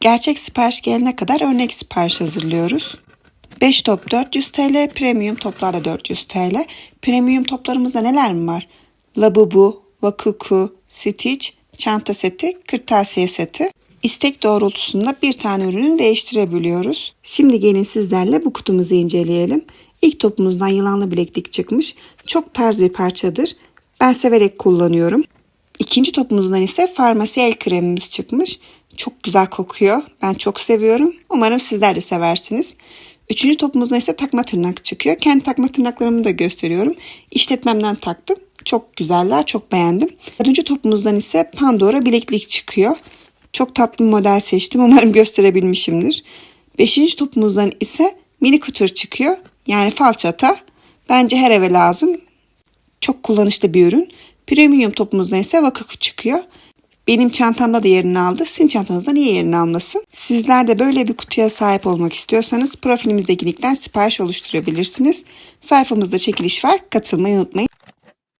Gerçek sipariş gelene kadar örnek sipariş hazırlıyoruz. 5 top 400 TL, premium toplar da 400 TL. Premium toplarımızda neler mi var? Labubu, Vakuku, Stitch, çanta seti, kırtasiye seti. İstek doğrultusunda bir tane ürünü değiştirebiliyoruz. Şimdi gelin sizlerle bu kutumuzu inceleyelim. İlk topumuzdan yılanlı bileklik çıkmış. Çok tarz bir parçadır. Ben severek kullanıyorum. İkinci topumuzdan ise farmasi el kremimiz çıkmış. Çok güzel kokuyor. Ben çok seviyorum. Umarım sizler de seversiniz. Üçüncü topumuzdan ise takma tırnak çıkıyor. Kendi takma tırnaklarımı da gösteriyorum. İşletmemden taktım. Çok güzeller, çok beğendim. Dördüncü topumuzdan ise Pandora bileklik çıkıyor. Çok tatlı bir model seçtim. Umarım gösterebilmişimdir. Beşinci topumuzdan ise mini kutur çıkıyor. Yani falçata. Bence her eve lazım. Çok kullanışlı bir ürün. Premium topumuzdan ise Vakaku çıkıyor. Benim çantamda da yerini aldı. Sizin çantanızda niye yerini almasın? Sizler de böyle bir kutuya sahip olmak istiyorsanız profilimizdeki linkten sipariş oluşturabilirsiniz. Sayfamızda çekiliş var. Katılmayı unutmayın.